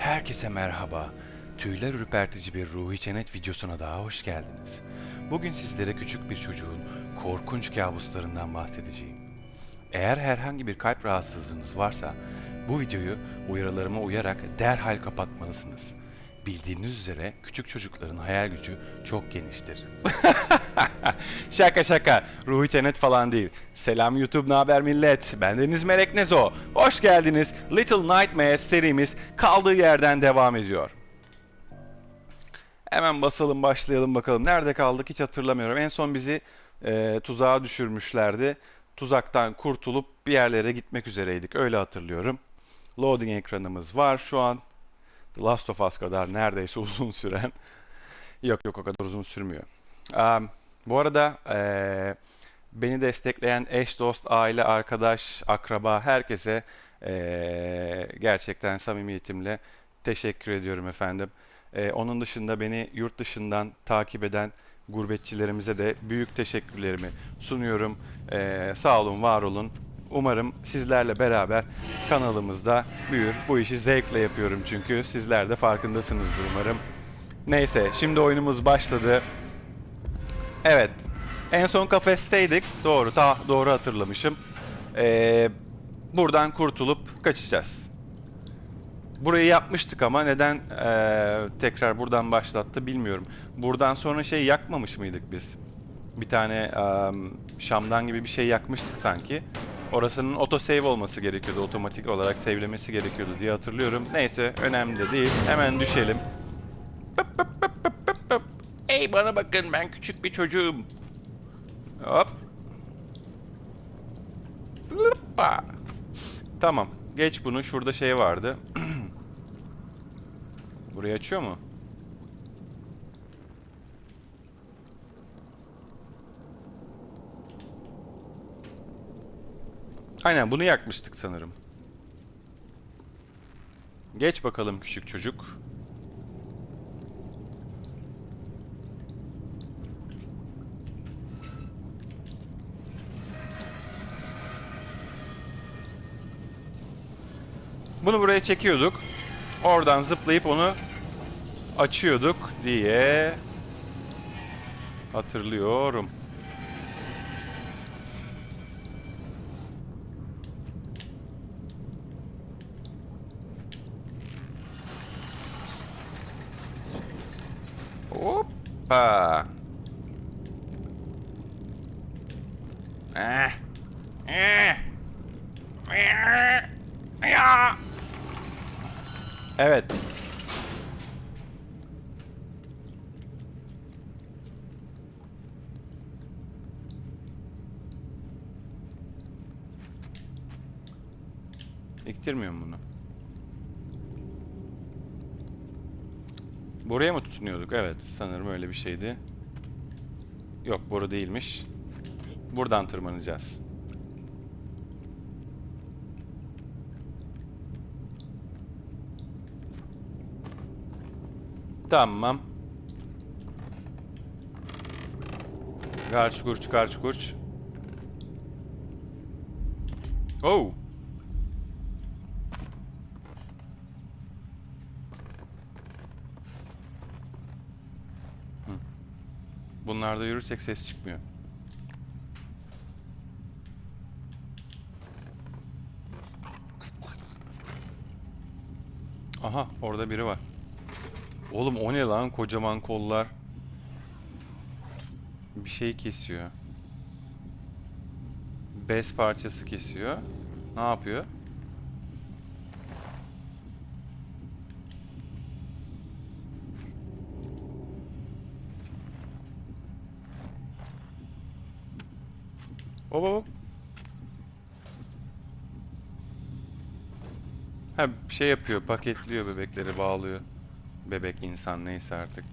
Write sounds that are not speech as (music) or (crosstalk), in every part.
Herkese merhaba. Tüyler ürpertici bir Ruhi Cennet videosuna daha hoş geldiniz. Bugün sizlere küçük bir çocuğun korkunç kabuslarından bahsedeceğim. Eğer herhangi bir kalp rahatsızlığınız varsa bu videoyu uyarılarıma uyarak derhal kapatmalısınız. Bildiğiniz üzere küçük çocukların hayal gücü çok geniştir. (laughs) şaka şaka. Ruhi Cennet falan değil. Selam YouTube ne haber millet? Ben Deniz Melek Nezo. Hoş geldiniz. Little Nightmares serimiz kaldığı yerden devam ediyor. Hemen basalım başlayalım bakalım. Nerede kaldık hiç hatırlamıyorum. En son bizi e, tuzağa düşürmüşlerdi. Tuzaktan kurtulup bir yerlere gitmek üzereydik. Öyle hatırlıyorum. Loading ekranımız var şu an. The Last of Us kadar neredeyse (laughs) uzun süren. Yok yok o kadar uzun sürmüyor. Am, bu arada eee, beni destekleyen eş, dost, aile, arkadaş, akraba herkese eee, gerçekten samimiyetimle teşekkür ediyorum efendim. Eee, onun dışında beni yurt dışından takip eden gurbetçilerimize de büyük teşekkürlerimi sunuyorum. Eee, sağ olun, var olun. Umarım sizlerle beraber kanalımızda büyür. Bu işi zevkle yapıyorum çünkü sizler de farkındasınızdır umarım. Neyse, şimdi oyunumuz başladı. Evet. En son kafesteydik. Doğru, ta doğru hatırlamışım. Ee, buradan kurtulup kaçacağız. Burayı yapmıştık ama neden ee, tekrar buradan başlattı bilmiyorum. Buradan sonra şey yakmamış mıydık biz? Bir tane em, şamdan gibi bir şey yakmıştık sanki. Orasının autosave olması gerekiyordu. Otomatik olarak save'lemesi gerekiyordu diye hatırlıyorum. Neyse önemli de değil. Hemen düşelim. Pıp pıp pıp pıp pıp pıp. Ey bana bakın ben küçük bir çocuğum. Hop. Hoppa. Tamam. Geç bunu. Şurada şey vardı. (clears throat) Burayı açıyor mu? Aynen bunu yakmıştık sanırım. Geç bakalım küçük çocuk. Bunu buraya çekiyorduk. Oradan zıplayıp onu açıyorduk diye hatırlıyorum. Hoppa. Eh. Eh. Ya. Evet. İktirmiyorum bunu. Buraya mı tutunuyorduk? Evet, sanırım öyle bir şeydi. Yok, boru değilmiş. Buradan tırmanacağız. Tamam. Karç kurç, karç kurç. Oh. Bunlarda yürürsek ses çıkmıyor. Aha orada biri var. Oğlum o ne lan kocaman kollar. Bir şey kesiyor. Bez parçası kesiyor. Ne yapıyor? Hop hop. Ha şey yapıyor, paketliyor bebekleri, bağlıyor. Bebek, insan neyse artık.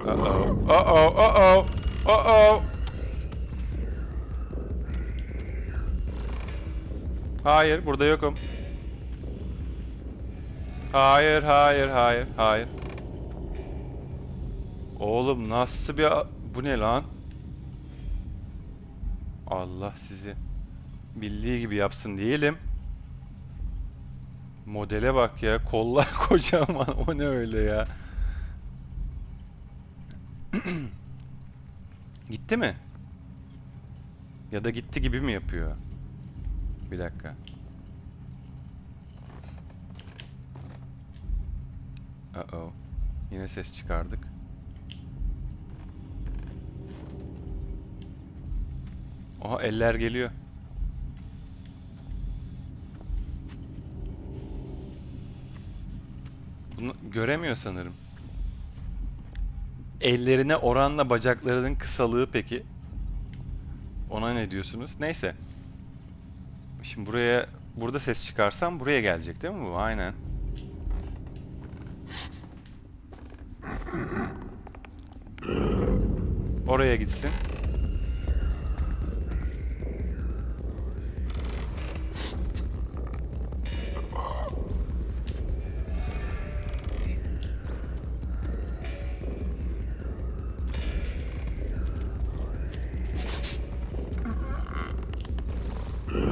Uh-oh. Uh-oh. Uh-oh. Uh-oh. Hayır, burada yokum. Hayır, hayır, hayır, hayır. Oğlum nasıl bir... Bu ne lan? Allah sizi bildiği gibi yapsın diyelim. Modele bak ya. Kollar (laughs) kocaman. O ne öyle ya? (clears throat) Gitti mi? Ya da gitti gibi mi yapıyor? Bir dakika. Uh-oh. Yine ses çıkardık. Oha eller geliyor. Bunu göremiyor sanırım. Ellerine oranla bacaklarının kısalığı peki? Ona ne diyorsunuz? Neyse. Şimdi buraya burada ses çıkarsam buraya gelecek değil mi bu? Aynen. Oraya gitsin.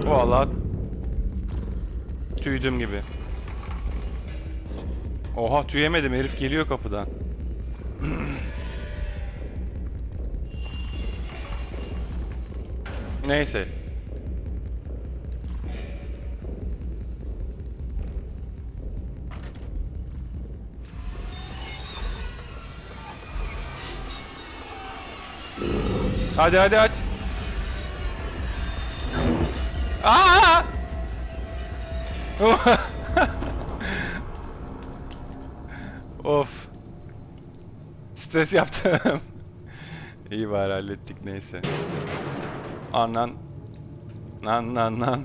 Valla tüydüm gibi. Oha tüyemedim herif geliyor kapıdan. (clears throat) Neyse. Hadi hadi aç. Aa! (laughs) of. Stres yaptım. (laughs) İyi bari hallettik neyse. Anan. Nan nan nan.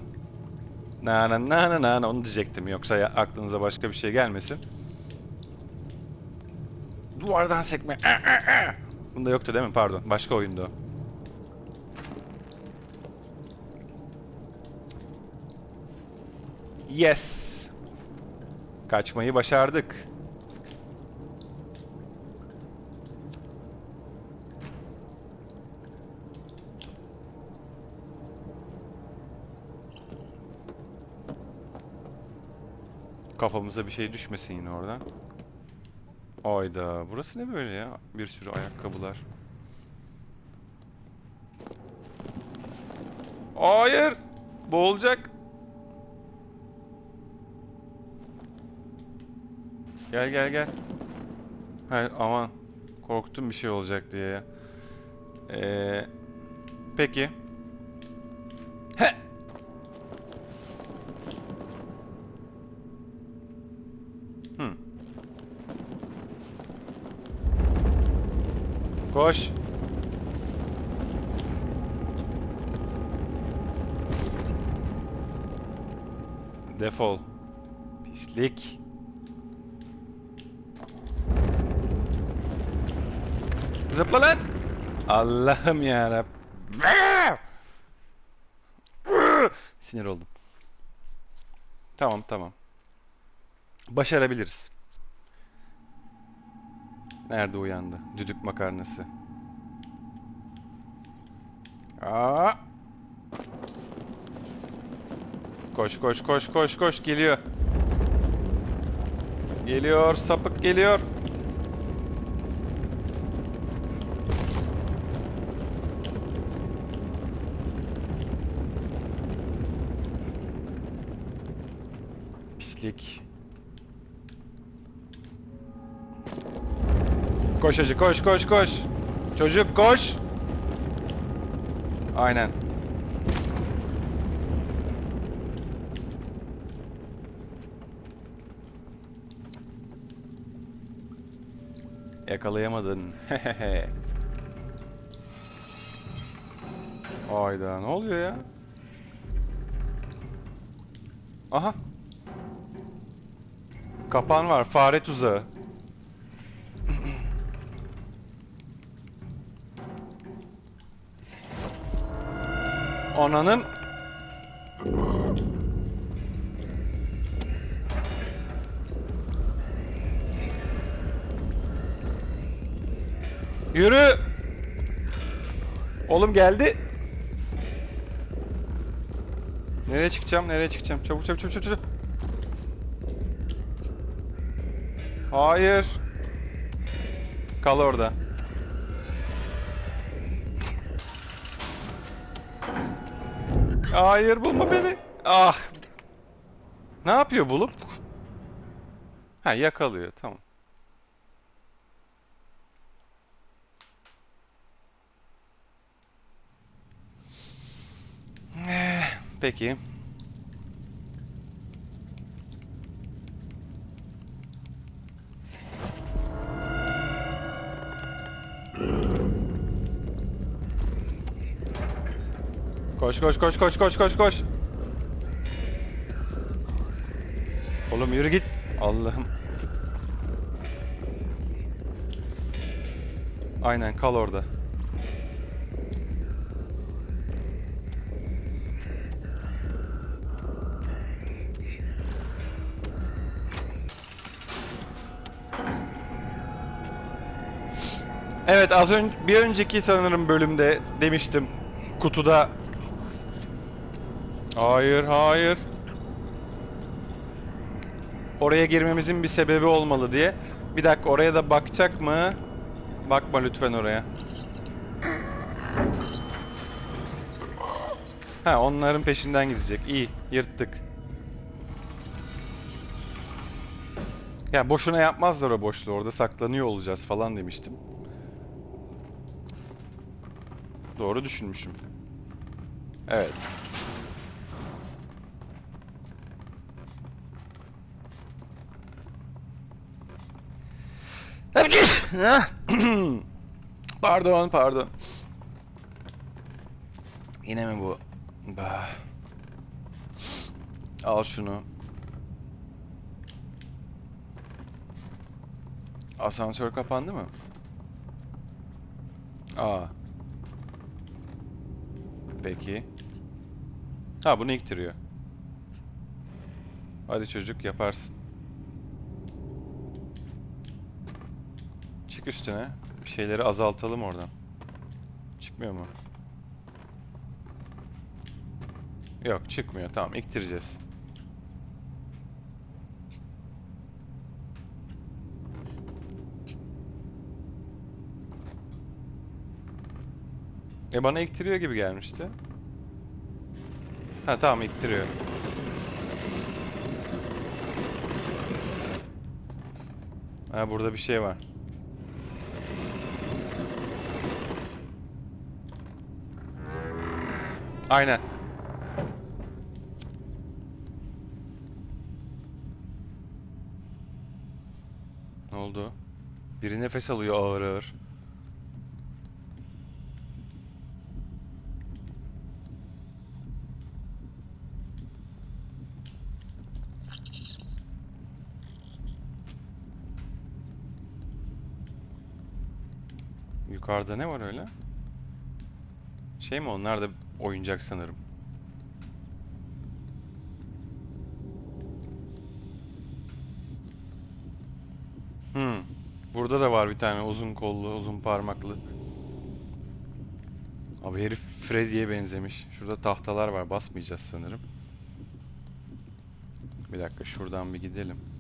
Na na na na na onu diyecektim yoksa ya, aklınıza başka bir şey gelmesin. Duvardan sekme. Bunda yoktu değil mi? Pardon. Başka oyundu Yes. Kaçmayı başardık. Kafamıza bir şey düşmesin yine oradan. Ayda, burası ne böyle ya? Bir sürü ayakkabılar. Hayır! Boğulacak. Gel gel gel. Hayır aman. Korktum bir şey olacak diye. Ee, peki. He. Hmm. Koş. Defol. Pislik. Zıpla lan. Allah'ım ya Sinir oldum. Tamam tamam. Başarabiliriz. Nerede uyandı? Düdük makarnası. Aa! Koş koş koş koş koş geliyor. Geliyor sapık geliyor. Pislik. Koş hacı koş koş koş. Çocuk koş. Aynen. Yakalayamadın. (laughs) Ayda ne oluyor ya? Aha. Kapan var. Fare tuzağı. Ananın Yürü. Oğlum geldi. Nereye çıkacağım? Nereye çıkacağım? Çabuk çabuk çabuk çabuk. Hayır. Kal orada. Hayır bulma beni. Ah. Ne yapıyor bulup? Ha yakalıyor tamam. Eh, Peki. Koş koş koş koş koş koş koş. Oğlum yürü git. Allah'ım. Aynen kal orada. Evet az önce bir önceki sanırım bölümde demiştim kutuda Hayır hayır. Oraya girmemizin bir sebebi olmalı diye. Bir dakika oraya da bakacak mı? Bakma lütfen oraya. Ha onların peşinden gidecek. İyi yırttık. Ya boşuna yapmazlar o boşluğu. Orada saklanıyor olacağız falan demiştim. Doğru düşünmüşüm. Evet. (clears throat) pardon, pardon. Yine mi bu? Bah. Al şunu. Asansör kapandı mı? Aa. Peki. Ha bunu iktiriyor. Hadi çocuk yaparsın. Çık üstüne. Şeyleri azaltalım oradan. Çıkmıyor mu? Yok çıkmıyor. Tamam iktireceğiz. E bana iktiriyor gibi gelmişti. Ha tamam iktiriyor. Ha burada bir şey var. Aynen. Ne oldu? Biri nefes alıyor ağır ağır. Yukarıda ne var öyle? Şey mi onlar da oyuncak sanırım. Hmm. Burada da var bir tane uzun kollu, uzun parmaklı. Abi herif Freddy'ye benzemiş. Şurada tahtalar var. Basmayacağız sanırım. Bir dakika şuradan bir gidelim.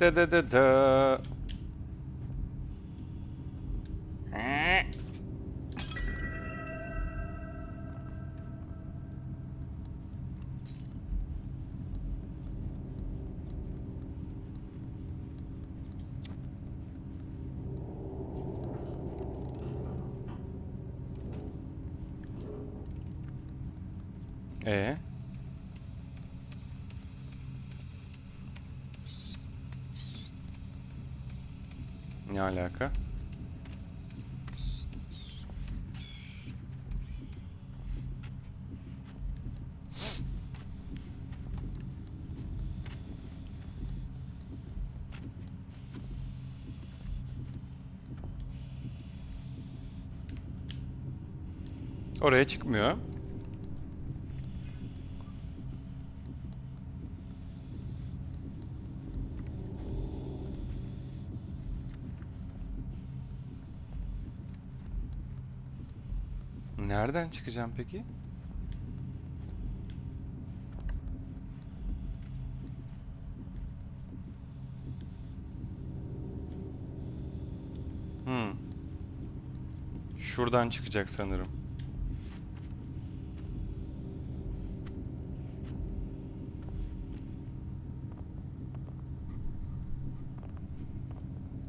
Da da da da. Ee? Ne alaka? Oraya çıkmıyor. Nereden çıkacağım peki? Hmm. Şuradan çıkacak sanırım.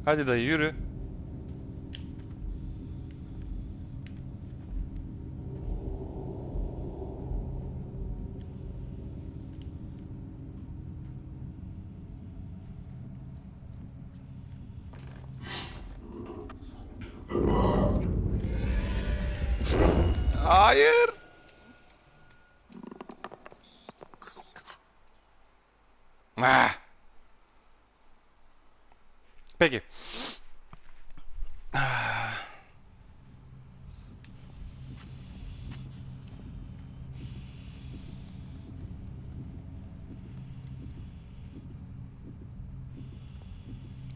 Hadi dayı yürü. Hayır. Ah. Peki.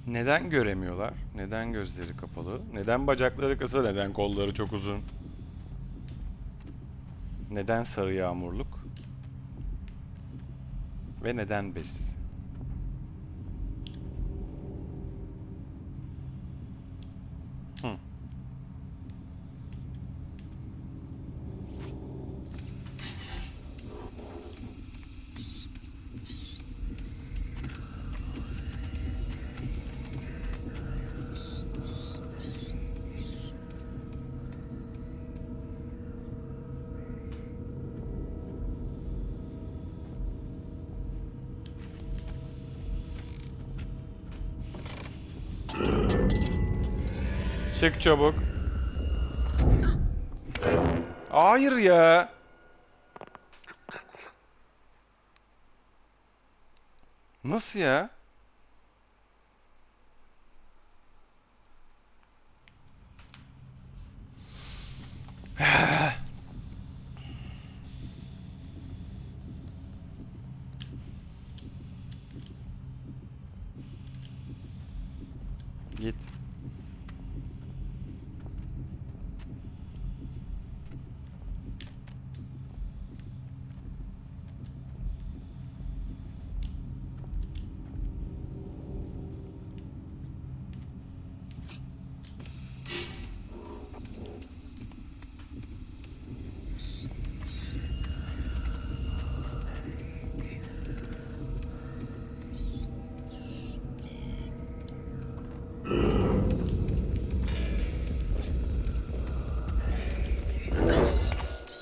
Neden göremiyorlar? Neden gözleri kapalı? Neden bacakları kısa? Neden kolları çok uzun? Neden sarı yağmurluk? Ve neden bez? Çık çabuk. Hayır ya. Nasıl ya?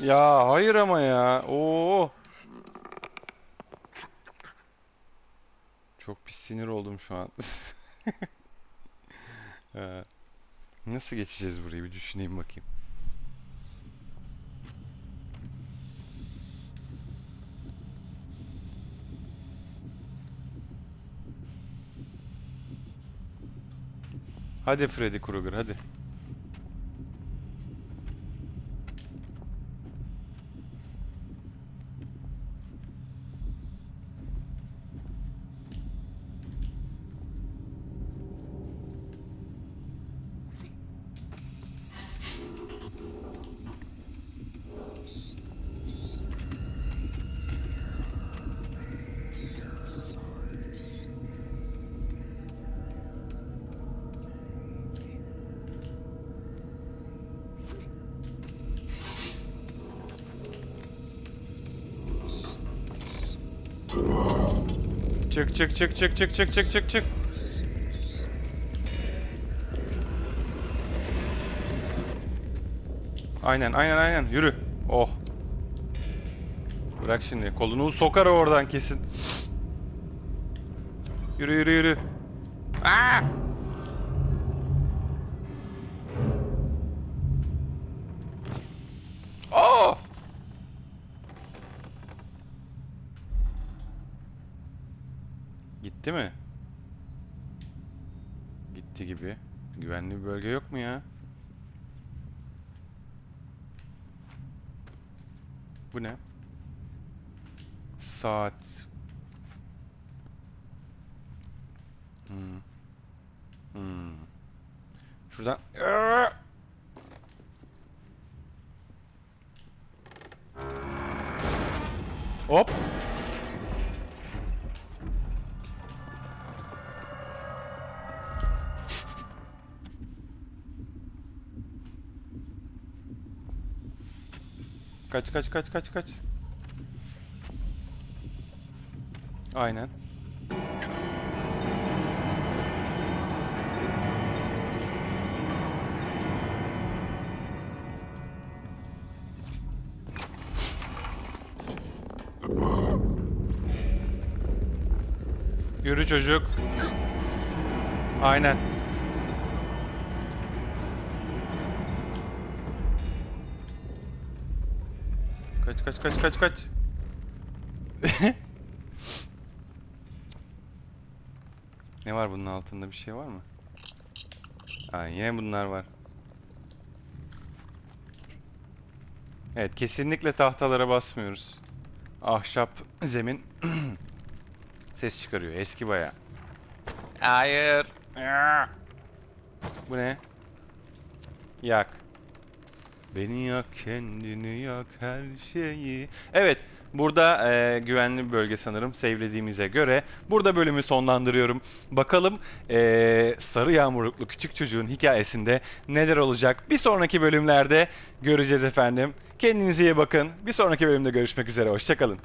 Ya hayır ama ya. Oo. Çok pis sinir oldum şu an. (laughs) Ee, Nasıl geçeceğiz burayı bir düşüneyim bakayım. Hadi Freddy Krueger hadi. Çık çık çık çık çık çık çık çık çık. Aynen aynen aynen yürü. Oh. Bırak şimdi kolunu sokar oradan kesin. Yürü yürü yürü. Aa! Gitti mi? Gitti gibi. Güvenli bir bölge yok mu ya? Bu ne? Saat. Hmm. Hmm. Şuradan. Hop. Kaç kaç kaç kaç kaç. Aynen. Yürü çocuk. Aynen. Kaç kaç kaç kaç ne var bunun altında bir şey var mı? Ha yine bunlar var. Evet kesinlikle tahtalara basmıyoruz. Ahşap zemin (clears throat) ses çıkarıyor eski baya. Hayır. Bu ne? Beni yak kendini yak her şeyi. Evet burada e, güvenli bir bölge sanırım save'lediğimize göre. Burada bölümü sonlandırıyorum. Bakalım e, sarı yağmurluklu küçük çocuğun hikayesinde neler olacak. Bir sonraki bölümlerde göreceğiz efendim. Kendinize iyi bakın. Bir sonraki bölümde görüşmek üzere. Hoşçakalın.